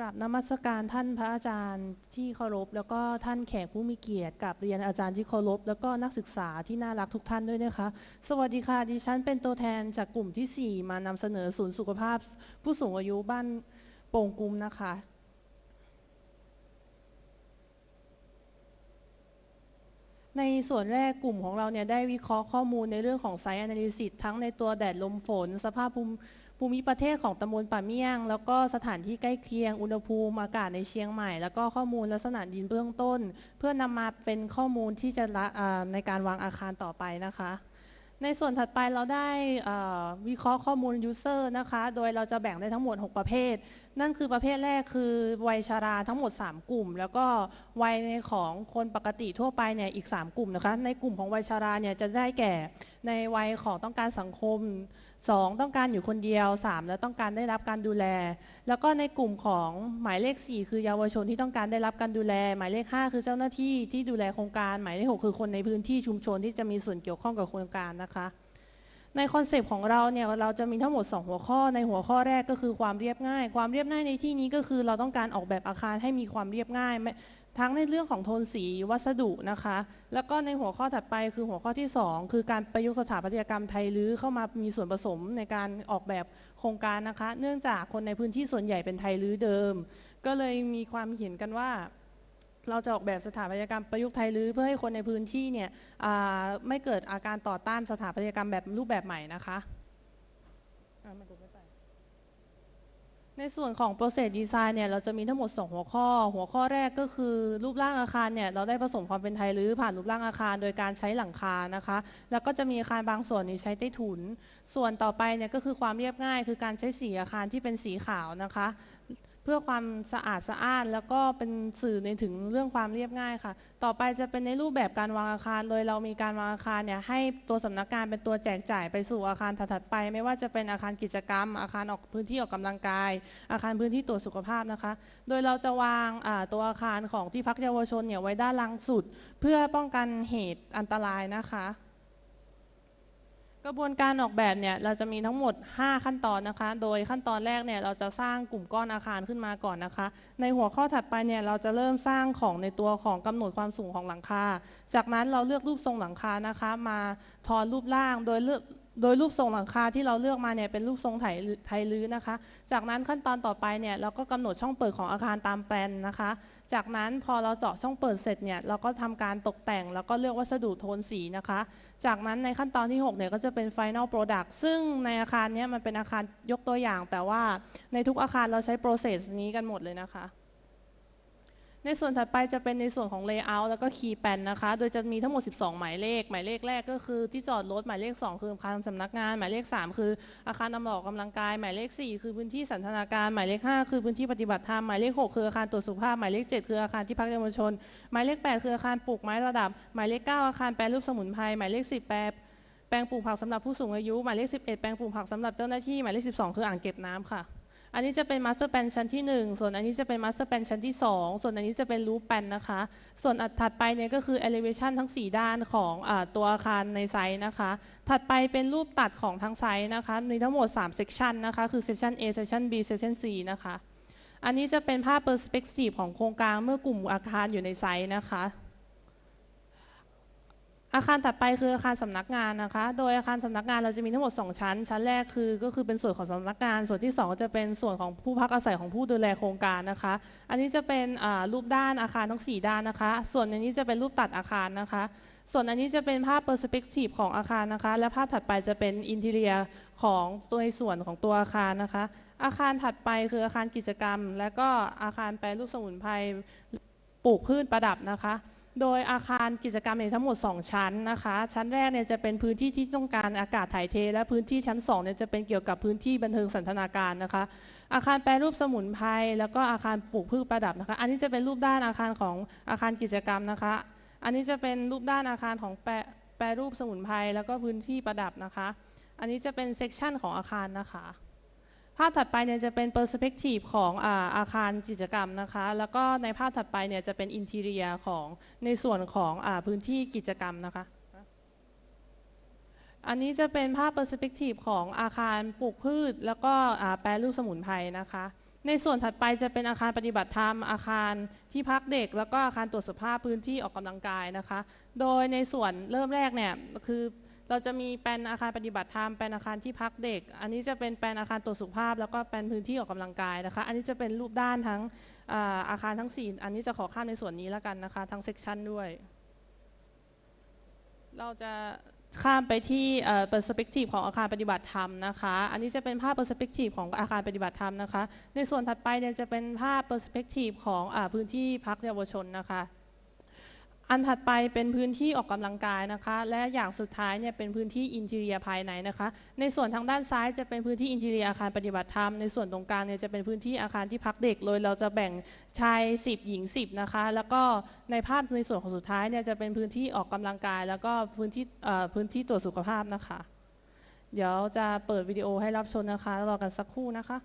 กราบนมัสการท่านพระอาจารย์ที่เคารพ แล้วก็ท่านแขกผู้มีเกียรติกับเรียนอาจารย์ที่เคารพ แล้วก็นักศึกษาที่น่ารักทุกท่านด้วยนะคะ สวัสดีค่ะดิฉันเป็นตัวแทนจากกลุ่มที่ 4 มานำเสนอศูนย์สุขภาพ ผู้สูงอายุบ้านโป่งกุมนะคะ ในส่วนแรกกลุ่มของเราเนี่ยได้วิเคราะห์ข้อมูลในเรื่องของไซ e ์ a นาลิซิสทั้งในตัวแดดลมฝน สภาพภูมิ ภูมิประเทศของตำบลป่าเมี่ยง แล้วก็สถานที่ใกล้เคียง อุณหภูมิอากาศในเชียงใหม่ แล้วก็ข้อมูลลักษณะดินเบื้องต้น เพื่อนำมาเป็นข้อมูลที่จะะในการวางอาคารต่อไปนะคะ ในส่วนถัดไปเราได้วิเคราะห์ข้อมูล user นะคะ โดยเราจะแบ่งได้ทั้งหมด 6 ประเภท นั่นคือประเภทแรกคือวัยชาราทั้งหมด 3 กลุ่ม แล้วก็วัยในของคนปกติทั่วไปเนี่ยอีก 3 กลุ่มนะคะ ในกลุ่มของวัยชาราเนี่ยจะได้แก่ในวัยของต้องการสังคม 2 ต้องการอยู่คนเดียว 3 แล้วต้องการได้รับการดูแล แล้วก็ในกลุ่มของหมายเลข 4 คือเยาวชนที่ต้องการได้รับการดูแล หมายเลข 5 คือเจ้าหน้าที่ที่ดูแลโครงการ หมายเลข 6 คือคนในพื้นที่ชุมชนที่จะมีส่วนเกี่ยวข้องกับโครงการนะคะ ในคอนเซปต์ของเราเนี่ยเราจะมีทั้งหมด 2 หัวข้อ ในหัวข้อแรกก็คือความเรียบง่าย ความเรียบง่ายในที่นี้ก็คือเราต้องการออกแบบอาคารให้มีความเรียบง่าย ทั้งในเรื่องของโทนสีวัสดุนะคะ แล้วก็ในหัวข้อถัดไปคือหัวข้อที่ 2 คือการประยุกต์สถาปัตยกรรมไทยรื้อเข้ามามีส่วนผสมในการออกแบบโครงการนะคะ เนื่องจากคนในพื้นที่ส่วนใหญ่เป็นไทยรื้อเดิม ก็เลยมีความเห็นกันว่า เราจะออกแบบสถาปัตยกรรมประยุกต์ไทยรื้อเพื่อให้คนในพื้นที่เนี่ยไม่เกิดอาการต่อต้านสถาปัตยกรรมแบบรูปแบบใหม่นะคะอะมาดูไม่ไป ในส่วนของ process design เนี่ยเราจะมีทั้งหมด 2 หัวข้อ หัวข้อแรกก็คือรูปร่างอาคารเนี่ยเราได้ผสมความเป็นไทยรื้อผ่านรูปร่างอาคารโดยการใช้หลังคานะคะ แล้วก็จะมีอาคารบางส่วนนี้ใช้ใต้ถุน ส่วนต่อไปเนี่ยก็คือความเรียบง่าย คือการใช้สีอาคารที่เป็นสีขาวนะคะ เพื่อความสะอาดสะอ้าน แล้วก็เป็นสื่อในถึงเรื่องความเรียบง่ายค่ะ ต่อไปจะเป็นในรูปแบบการวางอาคาร โดยเรามีการวางอาคารเนี่ยให้ตัวสำนักงานเป็นตัวแจกจ่ายไปสู่อาคารถัดไป ไม่ว่าจะเป็นอาคารกิจกรรม อาคารออกพื้นที่ออกกำลังกาย อาคารพื้นที่ตรวจสุขภาพนะคะ โดยเราจะวางตัวอาคารของที่พักเยาวชนเนี่ยไว้ด้านล่างสุด เพื่อป้องกันเหตุอันตรายนะคะ กระบวนการออกแบบเนี่ยเราจะมีทั้งหมด 5 ขั้นตอนนะคะ โดยขั้นตอนแรกเนี่ยเราจะสร้างกลุ่มก้อนอาคารขึ้นมาก่อนนะคะ ในหัวข้อถัดไปเนี่ยเราจะเริ่มสร้างของในตัวของกำหนดความสูงของหลังคา จากนั้นเราเลือกรูปทรงหลังคานะคะ มาทอนรูปร่างโดยเลือก โดยรูปทรงหลังคาที่เราเลือกมาเนี่ยเป็นรูปทรงไทยไทยลื้อนะคะ จากนั้นขั้นตอนต่อไปเนี่ยเราก็กำหนดช่องเปิดของอาคารตามแปลนนะคะ จากนั้นพอเราเจาะช่องเปิดเสร็จเนี่ยเราก็ทำการตกแต่ง แล้วก็เลือกวัสดุโทนสีนะคะ จากนั้นในขั้นตอนที่6เนี่ยก็จะเป็น Final Product ซึ่งในอาคารเนี้ยมันเป็นอาคารยกตัวอย่าง แต่ว่าในทุกอาคารเราใช้ process นี้กันหมดเลยนะคะ ในส่วนถัดไปจะเป็นในส่วนของ Layout แล้วก็ Key Pan นะคะ โดยจะมีทั้งหมด 12 หมายเลข หมายเลขแรกก็คือที่จอดรถ หมายเลข 2 คืออาคารสำนักงาน หมายเลข 3 คืออาคารนำออกกำลังกาย หมายเลข 4 คือพื้นที่สันทนาการ หมายเลข 5 คือพื้นที่ปฏิบัติธรรม หมายเลข 6 คืออาคารตรวจสุขภาพ หมายเลข 7 คืออาคารที่พักเยาวชน หมายเลข 8 คืออาคารปลูกไม้ระดับ หมายเลข 9 อาคารแปรรูปสมุนไพร หมายเลข 10 แปรแปลงปลูกผักสำหรับผู้สูงอายุ หมายเลข 11 แปลงปลูกผักสำหรับเจ้าหน้าที่ หมายเลข 12 คืออ่างเก็บน้ำค่ะ อันนี้จะเป็นมาสเตอร์แ a นชั้นที่ 1 ส่วนอันนี้จะเป็นมาสเตอร์แ a นชั้นที่ 2 ส่วนอันนี้จะเป็นรูปแปนนะคะ ส่วนอันถัดไปเนี่ยก็คือ elevation ทั้ง 4 ด้านของอตัวอาคารในไซต์นะคะ ถัดไปเป็นรูปตัดของทั้งไซต์นะคะ มีทั้งหมด 3 section นะคะ คือ section A section B section C นะคะ อันนี้จะเป็นภาพ perspective ของโครงการเมื่อกลุ่มอาคารอยู่ในไซต์นะคะ อาคารถัดไปคืออาคารสำนักงานนะคะ โดยอาคารสำนักงานเราจะมีทั้งหมด 2 ชั้น ชั้นแรกคือก็คือเป็นส่วนของสำนักงาน ส่วนที่ 2 จะเป็นส่วนของผู้พักอาศัยของผู้ดูแลโครงการนะคะ อันนี้จะเป็นรูปด้านอาคารทั้ง 4 ด้านนะคะ ส่วนอันนี้จะเป็นรูปตัดอาคารนะคะ ส่วนอันนี้จะเป็นภาพ perspective ของอาคารนะคะ และภาพถัดไปจะเป็น interior ของตัวในส่วนของตัวอาคารนะคะ อาคารถัดไปคืออาคารกิจกรรม และก็อาคารแปรรูปสมุนไพรปลูกพืชประดับนะคะ โดยอาคารกิจกรรมเนี่ยทั้งหมด 2 ชั้นนะคะ ชั้นแรกเนี่ยจะเป็นพื้นที่ที่ต้องการอากาศถ่ายเท และพื้นที่ชั้น2เนี่ยจะเป็นเกี่ยวกับพื้นที่บันเทิงสันทนาการนะคะ อาคารแปรรูปสมุนไพรแล้วก็อาคารปลูกพืชประดับนะคะ อันนี้จะเป็นรูปด้านอาคารของอาคารกิจกรรมนะคะ อันนี้จะเป็นรูปด้านอาคารของแปรแปรรูปสมุนไพรแล้วก็พื้นที่ประดับนะคะ อันนี้จะเป็นเซกชันของอาคารนะคะ ภาพถัดไปเนี่ยจะเป็น perspective ของอาอาคารกิจกรรมนะคะ แล้วก็ในภาพถัดไปเนี่ยจะเป็น interior ของในส่วนของอพื้นที่กิจกรรมนะคะ อันนี้จะเป็นภาพ perspective ของอาคารปลูกพืช แล้วก็แปรรูปสมุนไพรนะคะ ในส่วนถัดไปจะเป็นอาคารปฏิบัติธรรม อาคารที่พักเด็ก แล้วก็อาคารตรวจสภาพพื้นที่ออกกำลังกายนะคะ โดยในส่วนเริ่มแรกเนี่ยคือ เราจะมีแปลนอาคารปฏิบัติธรรมแปลนอาคารที่พักเด็ก อันนี้จะเป็นแปลนอาคารตรวจสุขภาพ แล้วก็แปลนพื้นที่ออกกำลังกายนะคะ อันนี้จะเป็นรูปด้านทั้งอาคารทั้งสี่อันนี้จะขอข้ามในส่วนนี้แล้วกันนะคะ ทั้งเซกชันด้วย เราจะข้ามไปที่เอ่อ perspective ของอาคารปฏิบัติธรรมนะคะ อันนี้จะเป็นภาพ perspective ของอาคารปฏิบัติธรรมนะคะ ในส่วนถัดไปเนี่ยจะเป็นภาพ perspective ของอพื้นที่พักเยาวชนนะคะ อันถัดไปเป็นพื้นที่ออกกำลังกายนะคะ และอย่างสุดท้ายเนี่ยเป็นพื้นที่อินทีเรียภายในนะคะ ในส่วนทางด้านซ้ายจะเป็นพื้นที่อินทีเรียอาคารปฏิบัติธรรมในส่วนตรงกลางเนี่ยจะเป็นพื้นที่อาคารที่พักเด็กโดยเราจะแบ่งชาย 10 หญิง 10 นะคะ แล้วก็ในภาพในส่วนของสุดท้ายเนี่ยจะเป็นพื้นที่ออกกำลังกาย แล้วก็พื้นที่พื้นที่ตรวจสุขภาพนะคะ เดี๋ยวจะเปิดวิดีโอให้รับชมนะคะรอกันสักครู่นะคะ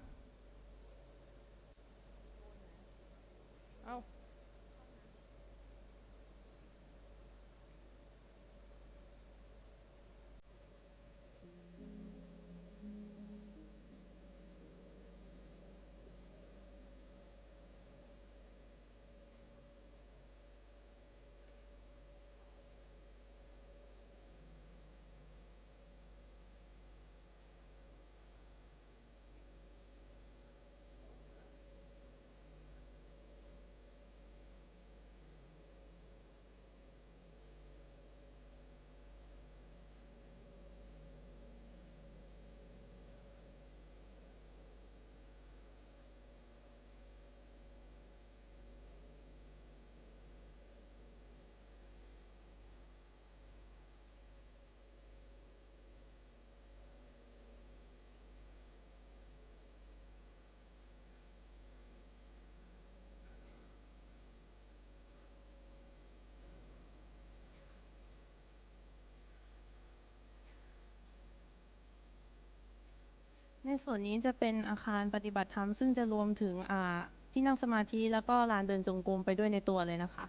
ในส่วนนี้จะเป็นอาคารปฏิบัติธรรมซึ่งจะรวมถึงอ่าที่นั่งสมาธิแล้วก็ลานเดินจงกรมไปด้วยในตัวเลยนะคะ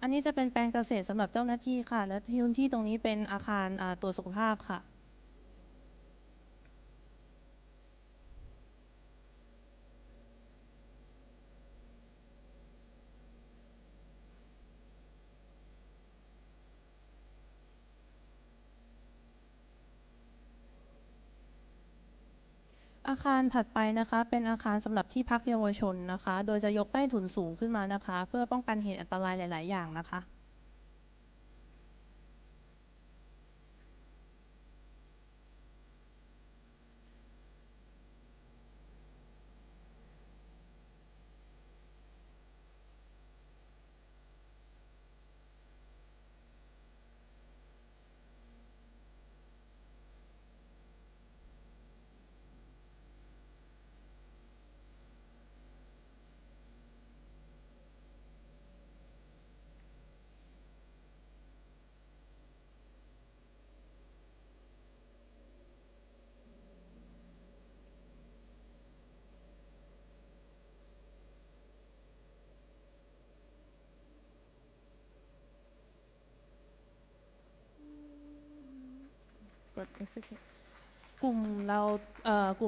อันนี้จะเป็นแปลงเกษตรสำหรับเจ้าหน้าที่ค่ะ และพื้นที่ตรงนี้เป็นอาคารอ่าตรวจสุขภาพค่ะ อาคารถัดไปนะคะ เป็นอาคารสำหรับที่พักเยาวชนนะคะ โดยจะยกใต้ถุนสูงขึ้นมานะคะ เพื่อป้องกันเหตุอันตรายหลาย ๆ อย่างนะคะ กด execute กลุ่มเราเอ่อกลุ่ม